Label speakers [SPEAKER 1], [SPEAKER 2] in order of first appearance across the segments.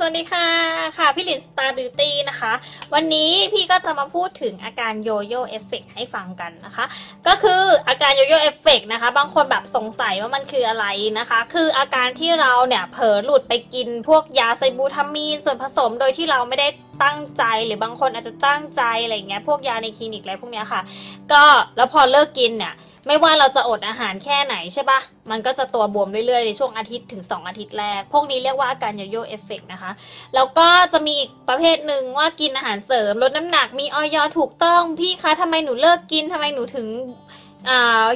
[SPEAKER 1] สวัสดีค่ะ ค่ะ พี่ลินสตาร์บิวตี้นะคะ วันนี้พี่ก็จะมาพูดถึงอาการโยโย่เอฟเฟกให้ฟังกันนะคะ ก็คืออาการโยโย่เอฟเฟกนะคะ บางคนแบบสงสัยว่ามันคืออะไรนะคะ คืออาการที่เราเนี่ยเผลอหลุดไปกินพวกยาไซบูทามีน ส่วนผสมโดยที่เราไม่ได้ตั้งใจหรือบางคนอาจจะตั้งใจอะไรเงี้ย พวกยาในคลินิกอะไรพวกเนี้ยค่ะ ก็แล้วพอเลิกกินเนี่ย ไม่ว่าเราจะอดอาหารแค่ไหนใช่ปะมันก็จะตัวบวมเรื่อยๆ ในช่วงอาทิตย์ถึง 2 อาทิตย์แรก พวกนี้เรียกว่าอาการโยโย่เอฟเฟกนะคะ แล้วก็จะมีอีกประเภทหนึ่งว่ากินอาหารเสริม ลดน้ำหนักมีออยอถูกต้อง พี่คะทำไมหนูเลิกกินทำไมหนูถึง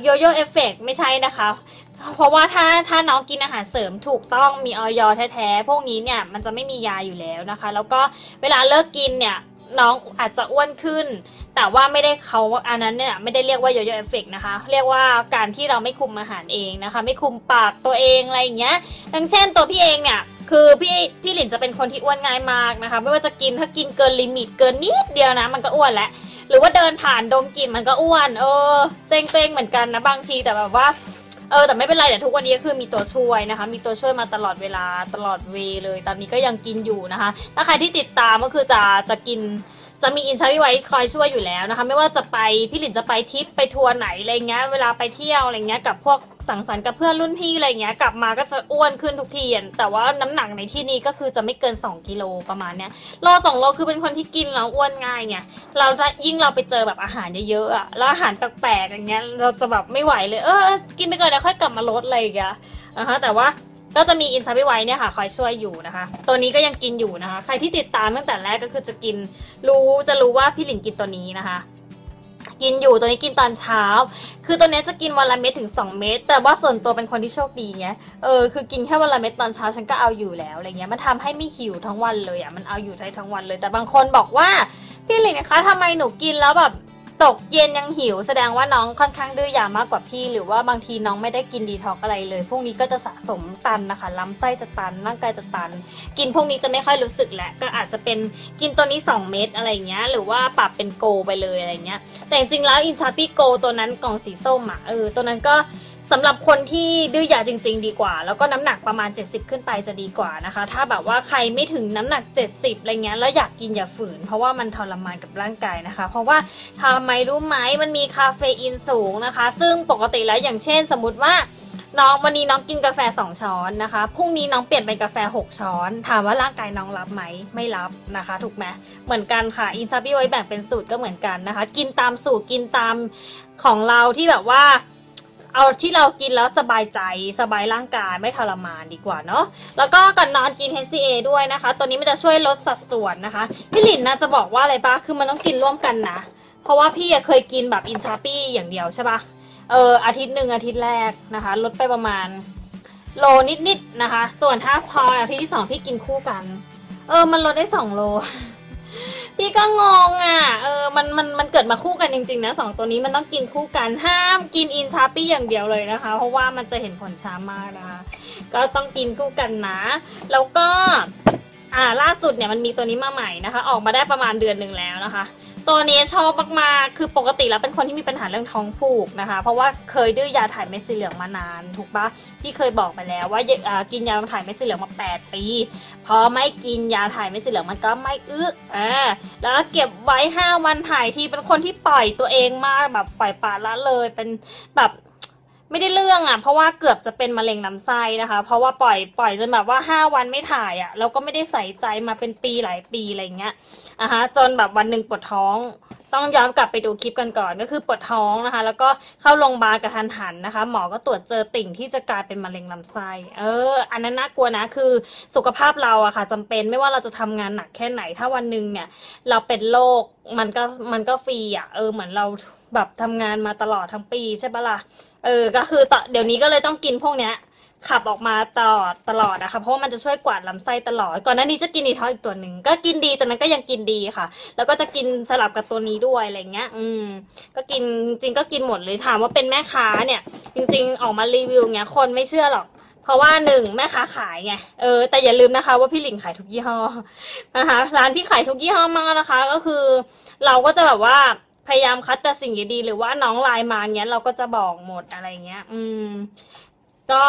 [SPEAKER 1] โยโย่เอฟเฟกไม่ใช่นะคะเพราะว่าถ้าถ้าน้องกินอาหารเสริมถูกต้องมีออยอแท้ๆ พวกนี้เนี่ยมันจะไม่มียาอยู่แล้วนะคะ แล้วก็เวลาเลิกกินเนี่ย น้องอาจจะอ้วนขึ้น แต่ว่าไม่ได้เขาอันนั้นเนี่ยไม่ได้เรียกว่าโยโย่เอฟเฟกนะคะ เรียกว่าการที่เราไม่คุมอาหารเองนะคะ ไม่คุมปากตัวเองอะไรอย่างเงี้ยดังเช่นตัวพี่เองเนี่ยคือพี่พี่หลินจะเป็นคนที่อ้วนง่ายมากนะคะ ไม่ว่าจะกินถ้ากินเกินลิมิตเกินนิดเดียวนะ มันก็อ้วนแล้วหรือว่าเดินผ่านดมกลิ่นมันก็อ้วน เออเซ็งเตงเหมือนกันนะบางทีแต่แบบว่า เออแต่ไม่เป็นไรแต่ทุกวันนี้ก็คือมีตัวช่วยนะคะ มีตัวช่วยมาตลอดเวลาตลอดเวเลย ตอนนี้ก็ยังกินอยู่นะคะ ถ้าใครที่ติดตามก็คือจะจะกิน จะมีอินชาวิไว้คอยช่วยอยู่แล้วนะคะ ไม่ว่าจะไปพี่หลินจะไปทริปไปทัวร์ไหนอะไรเงี้ยเวลาไปเที่ยวอะไรเงี้ยกับพวกสังสรรค์กับเพื่อนรุ่นพี่อะไรเงี้ยกลับมาก็จะอ้วนขึ้นทุกทีแต่ว่าน้ำหนักในที่นี้ก็คือจะไม่เกิน 2 กิโลประมาณเนี้ยโลสองโลคือเป็นคนที่กินแล้วอ้วนง่ายไงเรายิ่งเราไปเจอแบบอาหารเยอะๆอะแล้วอาหารแปลกๆอย่างเงี้ยเราจะแบบไม่ไหวเลยเออกินไปก่อนแล้วค่อยกลับมาลดอะไรอย่างเงี้ยนะคะแต่ว่า ก็จะมีอินซาบิไวเนี่ยค่ะคอยช่วยอยู่นะคะ ตัวนี้ก็ยังกินอยู่นะคะ ใครที่ติดตามตั้งแต่แรกก็คือจะกินรู้จะรู้ว่าพี่หลินกินตัวนี้นะคะ กินอยู่ตัวนี้กินตอนเช้า คือตัวนี้จะกินวันละเม็ดถึง 2 เม็ดแต่ว่าส่วนตัวเป็นคนที่โชคดีเงี้ยเออคือกินแค่วันละเม็ดตอนเช้าฉันก็เอาอยู่แล้วอะไรเงี้ยมันทำให้ไม่หิวทั้งวันเลยอะมันเอาอยู่ได้ทั้งวันเลย แต่บางคนบอกว่าพี่หลินนะคะทำไมหนูกินแล้วแบบ ตกเย็นยังหิว แสดงว่าน้องค่อนข้างดื้อยามากกว่าพี่ หรือว่าบางทีน้องไม่ได้กินดีท็อกอะไรเลย พวกนี้ก็จะสะสมตันนะคะลำไส้จะตันร่างกายจะตัน กินพวกนี้จะไม่ค่อยรู้สึกแหละก็อาจจะเป็นกินตัวนี้ 2 เม็ดอะไรเงี้ยหรือว่าปรับเป็นโกไปเลยอะไรเงี้ยแต่จริงๆแล้วอินชาปี้โกตัวนั้นกล่องสีส้มอะเออตัวนั้นก็ สำหรับคนที่ดื้อยาจริง ๆ ดีกว่า แล้วก็น้ำหนักประมาณ 70 ขึ้นไปจะดีกว่านะคะ ถ้าแบบว่าใครไม่ถึงน้ำหนัก 70อะไรเงี้ยแล้วอยากกินอย่าฝืน เพราะว่ามันทรมานกับร่างกายนะคะ เพราะว่าทำไมรู้ไหมมันมีคาเฟอีนสูงนะคะ ซึ่งปกติแล้วอย่างเช่น สมมติว่าน้องวันนี้น้องกินกาแฟ 2 ช้อนนะคะพรุ่งนี้น้องเปลี่ยนเป็นกาแฟ 6 ช้อน ถามว่าร่างกายน้องรับไหมไม่รับนะคะ ถูกไหมเหมือนกันค่ะอินซาบิไว้แบ่งเป็นสูตรก็เหมือนกันนะคะ กินตามสูตรกินตามของเราที่แบบว่า เอาที่เรากินแล้วสบายใจสบายร่างกายไม่ทรมานดีกว่าเนาะแล้วก็ก่อนนอนกิน HCA ด้วยนะคะ ตัวนี้มันจะช่วยลดสัดส่วนนะคะ พี่หลินนะจะบอกว่าอะไรปะคือมันต้องกินร่วมกันนะ เพราะว่าพี่เคยกินแบบอินชาปี้อย่างเดียวใช่ปะเอออาทิตย์หนึ่งอาทิตย์แรกนะคะ ลดไปประมาณโลนิดๆนนะคะ ส่วนถ้าพออาทิตย์ที่สองพี่กินคู่กัน เออมันลดได้สองโล พี่ก็งงอะ เออ มัน มัน มันเกิดมาคู่กันจริงๆนะสองตัวนี้มันต้องกินคู่กัน ห้ามกินอินชาปี้อย่างเดียวเลยนะคะ เพราะว่ามันจะเห็นผลช้ามากนะคะ ก็ต้องกินคู่กันนะ แล้วก็ อ่า ล่าสุดเนี่ยมันมีตัวนี้มาใหม่นะคะ ออกมาได้ประมาณเดือนหนึ่งแล้วนะคะ ตัวนี้ชอบมากๆ คือปกติแล้วเป็นคนที่มีปัญหาเรื่องท้องผูกนะคะ เพราะว่าเคยดื้อยาถ่ายเม็ดสีเหลืองมานาน ถูกปะที่เคยบอกไปแล้วว่ากินยาถ่ายเม็ดสีเหลืองมา 8 ปี พอไม่กินยาถ่ายเม็ดสีเหลืองมันก็ไม่อึอ่า แล้วเก็บไว้ 5 วันถ่ายทีเป็นคนที่ปล่อยตัวเองมากแบบปล่อยปละละเลย เป็นแบบ ไม่ได้เรื่องอะ เพราะว่าเกือบจะเป็นมะเร็งลำไส้นะคะ เพราะว่าปล่อยปล่อยจนแบบว่า 5 วันไม่ถ่ายอะแล้วก็ไม่ได้ใส่ใจมาเป็นปีหลายปีอะไรเงี้ยอะฮะจนแบบวันหนึ่งปวดท้อง ต้องย้อนกลับไปดูคลิปกันก่อนก็คือปวดท้องนะคะ แล้วก็เข้าโรงพยาบาลกระทันหันนะคะ หมอก็ตรวจเจอติ่งที่จะกลายเป็นมะเร็งลำไส้เออ อันนั้นน่ากลัวนะคือสุขภาพเราอะค่ะจำเป็นไม่ว่าเราจะทำงานหนักแค่ไหนถ้าวันหนึ่งเนี่ย เราเป็นโรคมันก็มันก็ฟรีอะเออเหมือนเราแบบทำงานมาตลอดทั้งปีใช่ปะล่ะเออก็คือตเดี๋ยวนี้ก็เลยต้องกินพวกเนี้ย ขับออกมาตลอดตลอดนะคะเพราะว่ามันจะช่วยกวาดลำไส้ตลอด ก่อนหน้านี้จะกินอีทออีกตัวหนึ่งก็กินดีตอนนั้นก็ยังกินดีค่ะ แล้วก็จะกินสลับกับตัวนี้ด้วยอะไรเงี้ย อืม ก็กินจริงก็กินหมดเลยถามว่าเป็นแม่ค้าเนี่ย จริง ๆ ออกมารีวิวเงี้ยคนไม่เชื่อหรอกเพราะว่าหนึ่งแม่ค้าขายไงเออแต่อย่าลืมนะคะว่าพี่หลิงขายทุกยี่ห้อนะคะร้านพี่ขายทุกยี่ห้อมากนะคะ ก็คือ เราก็จะแบบว่าพยายามคัดแต่สิ่งดีๆหรือว่าน้องไลน์มาเงี้ยเราก็จะบอกหมดอะไรเงี้ย อืม ก็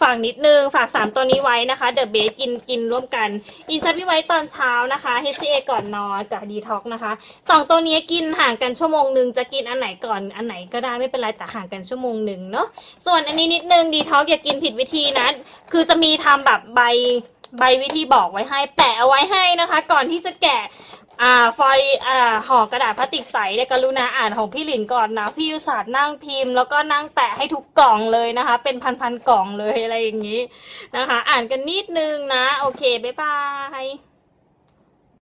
[SPEAKER 1] ฝากนิดนึง ฝาก 3 ตัวนี้ไว้นะคะเดอะเบสกินกินร่วมกัน อินชัดพี่ไว้ตอนเช้านะคะ HCA ก่อนนอนกับดีท็อกนะคะสองตัวนี้กินห่างกันชั่วโมงหนึ่งจะกินอันไหนก่อนอันไหนก็ได้ไม่เป็นไรแต่ห่างกันชั่วโมงหนึ่งเนาะ ส่วนอันนี้นิดนึงดีท็อกอย่ากินผิดวิธีนะ คือจะมีทำแบบใบใบวิธีบอกไว้ให้แปะเอาไว้ให้นะคะ ก่อนที่จะแกะ อ่าฟอยอ่าห่อกระดาษพลาสติกใสเดยกรุณาอ่านของพี่หลินก่อนนะ พี่อุตส่าห์นั่งพิมพ์ แล้วก็นั่งแปะให้ทุกกล่องเลยนะคะ เป็นพันๆกล่องเลยอะไรอย่างนี้นะคะ อ่านกันนิดนึงนะ โอเค บ๊ายบาย